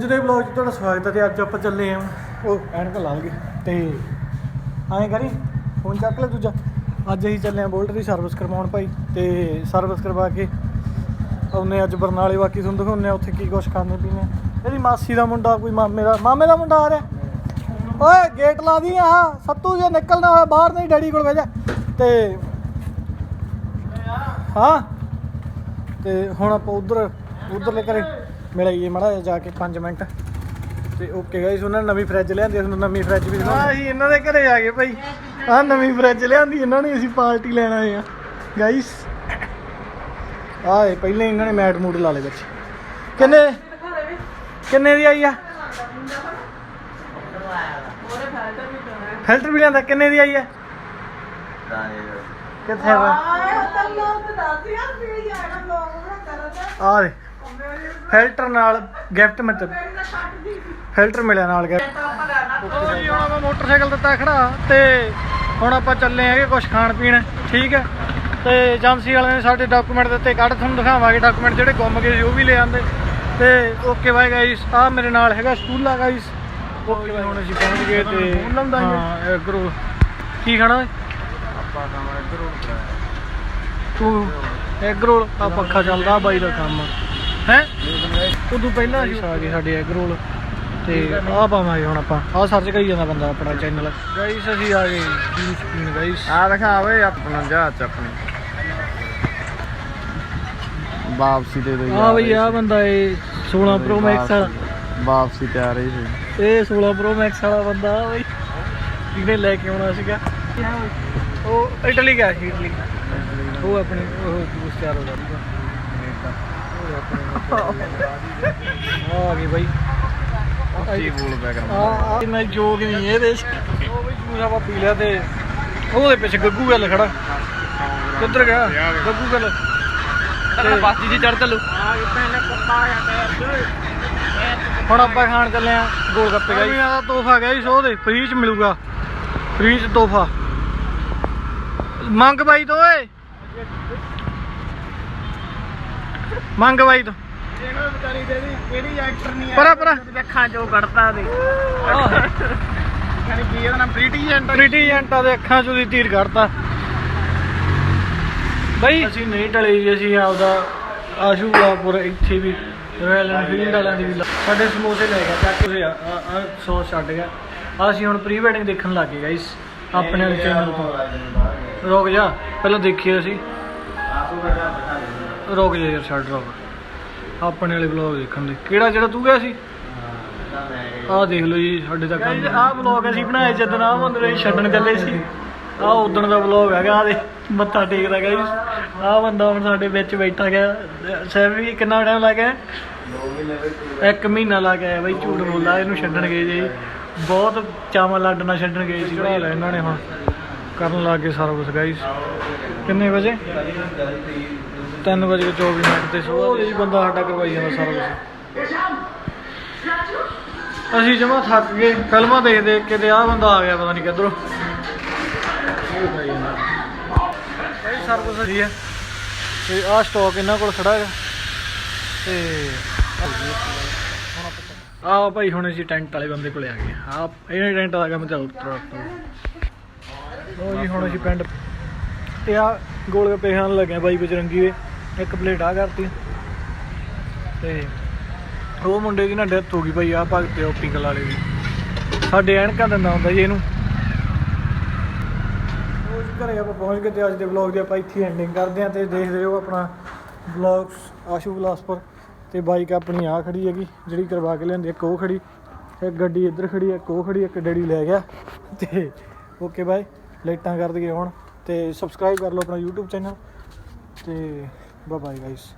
ਜਿਹੜੇ ਵਲੌਗ 'ਚ ਤੁਹਾਡਾ ਸਵਾਗਤ ਹੈ ਤੇ ਅੱਜ ਆਪਾਂ ਚੱਲੇ ਆਂ ਉਹ ਐਨਕ ਲਾਂਗੇ ਤੇ ਐਂ ਕਰੀ ਫੋਨ ਚੱਕ ਲੈ ਦੂਜਾ। ਅੱਜ ਅਸੀਂ ਚੱਲੇ ਆਂ ਬੋਲਟ ਦੀ ਸਰਵਿਸ ਕਰਵਾਉਣ ਭਾਈ ਤੇ ਸਰਵਿਸ ਕਰਵਾ ਕੇ ਆਉਨੇ ਅੱਜ ਬਰਨਾਲੇ ਬਾਕੀ ਤੁਹਾਨੂੰ ਦਿਖਾਉਂਦੇ ਆ ਉੱਥੇ ਕੀ ਕੁਛ ਖਾਣੇ ਪੀਣੇ ਇਹਦੀ ਮਾਸੀ ਦਾ ਮੁੰਡਾ ਕੋਈ ਮਾਮੇ ਦਾ ਮਾਮੇ ਦਾ ਮੁੰਡਾ ਆ ਰਿਹਾ। ਓਏ ਗੇਟ ਲਾ ਦੀ ਆ ਸੱਤੂ ਜੇ ਨਿਕਲਣਾ ਹੋਇਆ, ਬਾਹਰ ਨਹੀਂ ਡੈਡੀ ਕੋਲ ਬਹਿ ਜਾ। ਤੇ ਹਾਂ, ਤੇ ਹੁਣ ਆਪਾਂ ਉਧਰ ਉਧਰਲੇ ਘਰੇ ਮਿਲਾਈਏ ਮੜਾ ਜਾ ਕੇ 5 ਮਿੰਟ। ਤੇ ਓਕੇ ਗਾਇਸ ਉਹਨਾਂ ਨੇ ਨਵੀਂ ਫ੍ਰਿਜ ਲਿਆਂਦੀ ਤੁਹਾਨੂੰ ਨਵੀਂ ਫ੍ਰਿਜ ਵੀ ਦਿਖਾਉਂਦੇ ਅਸੀਂ ਇਹਨਾਂ ਦੇ ਘਰੇ ਆ ਗਏ ਭਾਈ। ਆਹ ਨਵੀਂ ਫ੍ਰਿਜ ਲਿਆਂਦੀ ਇਹਨਾਂ ਨੇ ਅਸੀਂ ਪਾਰਟੀ ਲੈਣ ਆਏ ਆ ਗਾਇਸ ਇਹ ਪਹਿਲੇ ਇਹਨਾਂ ਨੇ ਮੈਟ ਮੂਡ ਲਾ ਲਏ ਵਿੱਚ। ਕਿੰਨੇ? ਕਿੰਨੇ ਦੀ ਆਈ ਆ? ਫਿਲਟਰ ਵੀ ਲਿਆਂਦਾ ਕਿੰਨੇ ਦੀ ਆਈ ਆ? ਕਿੱਥੇ ਵਾ ਆ ਦੇ ਫਿਲਟਰ ਨਾਲ ਗਿਫਟ ਮਤਲਬ ਫਿਲਟਰ ਮਿਲਿਆ ਨਾਲ ਗਿਫਟ ਜੀ ਹੁਣ ਆਪਾਂ ਮੋਟਰਸਾਈਕਲ ਦਿੱਤਾ ਖੜਾ ਤੇ ਹੁਣ ਆਪਾਂ ਚੱਲੇ ਆਂਗੇ ਕੁਝ ਖਾਣ ਪੀਣ ਠੀਕ ਹੈ? ਤੇ ਏਜੰਸੀ ਵਾਲਿਆਂ ਨੇ ਸਾਡੇ ਡਾਕੂਮੈਂਟ ਦਿੱਤੇ ਕੱਢ ਤੁਹਾਨੂੰ ਦਿਖਾਵਾਂਗੇ। ਡਾਕੂਮੈਂਟ ਜਿਹੜੇ ਗੁੰਮ ਗਏ ਸੀ ਉਹ ਵੀ ਲੈ ਆਂਦੇ ਤੇ ਓਕੇ ਬਾਈ ਗਾਈਸ ਆ ਮੇਰੇ ਨਾਲ ਹੈਗਾ ਸਕੂਲਾ ਗਾਈਸ ਓਕੇ ਬਾਈ ਹੁਣ ਅਸੀਂ ਪਹੁੰਚ ਗਏ ਤੇ ਹਾਂ ਐਗਰੋ ਕੀ ਖਾਣਾ ਓਏ? ਤੂੰ ਐਗ ਰੋਲ ਆ। ਪੱਖਾ ਚੱਲਦਾ ਬਾਈ ਦਾ ਕੰਮ। ਹੈ? ਉਦੋਂ ਪਹਿਲਾਂ ਆ ਗਏ ਸਾਡੇ ਐਗ ਰੋਲ ਤੇ ਆ ਪਾਵਾਂਗੇ ਹੁਣ ਆਪਾਂ। ਆ ਸਰਚ ਕਰੀ ਜਾਂਦਾ ਬੰਦਾ ਆਪਣਾ ਚੈਨਲ ਗਾਈਸ ਅਸੀਂ ਆ ਗਏ ਜੂਸ ਪੀਣ ਗਾਈਸ ਆ ਦਿਖਾ ਓਏ ਆਪਣਾ ਜਹਾਜ਼ ਚ ਆਪਣੀ ਵਾਪਸੀ ਦੇ ਦੋ ਆ ਬਈ ਆ ਬੰਦਾ ਇਹ 16 ਪ੍ਰੋ ਮੈਕਸ ਵਾਲਾ। ਵਾਪਸੀ ਤਿਆਰ ਹੀ ਸੀ। ਇਹ 16 ਪ੍ਰੋ ਮੈਕਸ ਵਾਲਾ ਬੰਦਾ ਆ ਬਈ। ਜਿਹਨੇ ਲੈ ਕੇ ਆਉਣਾ ਸੀਗਾ? ਉਹ ਇਟਲੀ ਗਿਆ ਸੀ ਇਟਲੀ ਉਹ ਆਪਣੀ ਉਹ ਤਿਆਰ ਹੋ ਜਾਊਗਾ ਆ ਗਈ ਬਾਈ। ਕੀ ਬੋਲ ਪਿਆ ਕਰ ਆ ਆ ਮੈਂ ਜੋਗ ਨਹੀਂ ਇਹਦੇ ਚ ਉਹ ਵੀ ਜੂਸ ਆਪਾਂ ਪੀ ਲਿਆ ਤੇ। ਉਹਦੇ ਪਿੱਛੇ ਗੱਗੂ ਗੱਲ ਖੜਾ। ਕਿੱਧਰ ਗਿਆ? ਗੱਗੂ ਗੱਲ ਤੇਰਾ ਬਾਤੀ ਜੀ ਚੜ ਚੱਲੂ। ਹੁਣ ਆਪਾਂ ਖਾਣ ਚੱਲੇ ਆ ਗੋਲ ਗੱਪੇ ਗਾਈ ਦਾ ਤੋਹਫਾ ਗਿਆ ਜੀ ਸੋ ਦੇ ਫ੍ਰੀ ਚ ਮਿਲੂਗਾ। ਫ੍ਰੀ ਚ ਤੋਹਫਾ। ਮੰਗ ਬਾਈ ਤੋਂ ਓਏ। ਮੰਗ ਬਾਈ ਤੋਂ। ਇਹਨੂੰ ਵਿਚਾਰੀ ਦੇ ਦੀ ਕਿਹੜੀ ਐਕਟਰ ਨਹੀਂ ਪਰਾ ਪਰਾ। ਅੱਖਾਂ ਚੋਂ ਕੱਢਤਾ ਦੇ ਕਹਿੰਦੀ ਕੀ ਇਹਦਾ ਨਾਮ ਪ੍ਰੀਟੀ ਜੈਂਟ ਪ੍ਰੀਟੀ ਏਜੰਟਾਂ ਦੇ ਅੱਖਾਂ ਚੋਂ ਦੀ ਤੀਰ ਕੱਢਤਾ। ਬਈ ਅਸੀਂ ਨਹੀਂ ਟਲੇ ਜੀ ਅਸੀਂ ਆਪਦਾ ਆਸ਼ੂਲਾਪੁਰ ਇੱਥੇ ਵੀ ਰਾਇਲ ਐਨਫੀਲਡ ਵਾਲਿਆਂ ਦੀ ਵੀ ਸਾਡੇ ਸਮੋਸੇ ਲੈ ਗਿਆ ਚੱਕ ਤੁਸੀਂ ਆ ਆ ਸੌਸ ਛੱਡ ਗਿਆ। ਆਹ ਅਸੀਂ ਹੁਣ ਪ੍ਰੀ ਵੈਡਿੰਗ ਦੇਖਣ ਲੱਗ ਗਏ ਗਾਇਸ ਆਪਣੇ ਚੈਨਲ ਤੋਂ। ਰੁਕ ਜਾ ਪਹਿਲਾਂ ਦੇਖੀਏ ਅਸੀਂ। ਰੁਕ ਜਾ ਯਾਰ ਛੱਡ ਰੁਕ। ਆਪਣੇ ਵਾਲੇ ਵਲੌਗ ਦੇਖਣ ਦੇ। ਕਿਹੜਾ ਜਿਹੜਾ ਤੂੰ ਗਿਆ ਸੀ? ਆਹ ਦੇਖ ਲਓ ਜੀ ਸਾਡੇ ਤੱਕ ਆਹ ਵਲੌਗ ਅਸੀਂ ਬਣਾਏ ਜਦੋਂ ਆਹ ਮੰਦਰ ਛੱਡਣ ਚੱਲੇ ਸੀ। ਆਹ ਉਦਣ ਦਾ ਵਲੌਗ ਹੈਗਾ ਆਹ ਦੇ ਮੱਥਾ ਟੇਕਦਾ ਗਾਇਸ ਆਹ ਬੰਦਾ ਹੁਣ ਸਾਡੇ ਵਿੱਚ ਬੈਠਾ ਗਿਆ। ਸੈਵ ਵੀ ਕਿੰਨਾ ਟਾਈਮ ਲੱਗਾ ਇੱਕ ਮਹੀਨਾ ਲੱਗ ਗਿਆ ਬਈ ਝੂਠ ਬੋਲਦਾ ਇਹਨੂੰ ਛੱਡਣ ਗਏ। ਜੀ। ਬਹੁਤ ਚਾਵਾਂ ਲੱਡ ਨਾਲ ਛੱਡਣ ਗਏ ਸੀ ਬਈ ਇਹਨਾਂ ਨੇ ਹੁਣ। ਕਰਨ ਲੱਗ ਗਏ ਸਾਰਾ ਕੁਝ ਗਾਇਸ ਕਿੰਨੇ ਵਜੇ? 3 ਵਜੇ 24 ਮਿੰਟ ਤੇ ਸੋ ਜੀ ਬੰਦਾ ਸਾਡਾ ਕਰਵਾਈ ਜਾਂਦਾ ਸਾਰਾ ਕੁਝ ਅਸੀਂ ਜਮਾ ਥੱਕ ਗਏ, ਫਿਲਮਾਂ ਦੇਖ ਦੇਖ ਕੇ ਤੇ ਆਹ ਬੰਦਾ ਆ ਗਿਆ ਪਤਾ ਨਹੀਂ ਕਿੱਧਰੋਂ। ਭਾਈ ਸਰਵਿਸ ਜੀ ਹੈ ਤੇ ਆਹ ਸਟਾਕ ਇਹਨਾਂ ਕੋਲ ਖੜਾ ਹੈ ਤੇ ਆਹ ਭਾਈ ਹੁਣ ਅਸੀਂ ਟੈਂਟ ਵਾਲੇ ਬੰਦੇ ਕੋਲੇ ਆ ਗਏ। ਆ ਇਹ ਟੈਂਟ ਦਾ ਕੰਮ ਚੱਲ ਉਤਰ ਉਹ ਜੀ ਹੁਣ ਅਸੀਂ ਪਿੰਡ ਤੇ ਆ ਗੋਲ ਗੱਪੇ ਖਾਣ ਲੱਗੇ ਆ ਬਾਈ ਬਜਰੰਗੀ ਦੇ। ਇੱਕ ਪਲੇਟ ਆ ਕਰਤੀ। ਤੇ ਉਹ ਮੁੰਡੇ ਦੀ ਨਾ ਡੈਥ ਹੋ ਗਈ ਭਾਈ ਆ ਭਗਤੇ ਤੇ ਵਾਲੇ ਦੀ। ਸਾਡੇ ਐਨਕਾਂ ਦਿੰਦਾ ਹੁੰਦਾ ਜੀ ਇਹਨੂੰ। ਉਹ ਘਰੇ ਆਪਾਂ ਪਹੁੰਚ ਗਏ ਤੇ ਅੱਜ ਦੇ ਵਲੌਗ ਦੀ ਆਪਾਂ ਇੱਥੇ ਐਂਡਿੰਗ ਕਰਦੇ ਹਾਂ ਤੇ ਦੇਖਦੇ ਰਹੋ ਆਪਣਾ ਵਲੌਗਸ ਆਸ਼ੂ ਬਲਾਸਪੁਰ ਤੇ ਬਾਈਕ ਆਪਣੀ ਆ ਖੜੀ ਹੈਗੀ, ਜਿਹੜੀ ਕਰਵਾ ਕੇ ਲਿਆਂਦੀ, ਇੱਕ ਉਹ ਖੜੀ। ਇੱਕ ਗੱਡੀ ਇੱਧਰ ਖੜੀ, ਇੱਕ ਉਹ ਖੜੀ, ਇੱਕ ਡੈਡੀ ਲੈ ਗਿਆ। ਤੇ ਓਕੇ ਬਾਈ ਲਾਈਟਾਂ ਕਰ ਦਈਏ ਹੁਣ। ਤੇ ਸਬਸਕ੍ਰਾਈਬ ਕਰ ਲਓ ਆਪਣਾ YouTube ਚੈਨਲ ਤੇ ਬਾਏ ਬਾਏ ਗਾਇਸ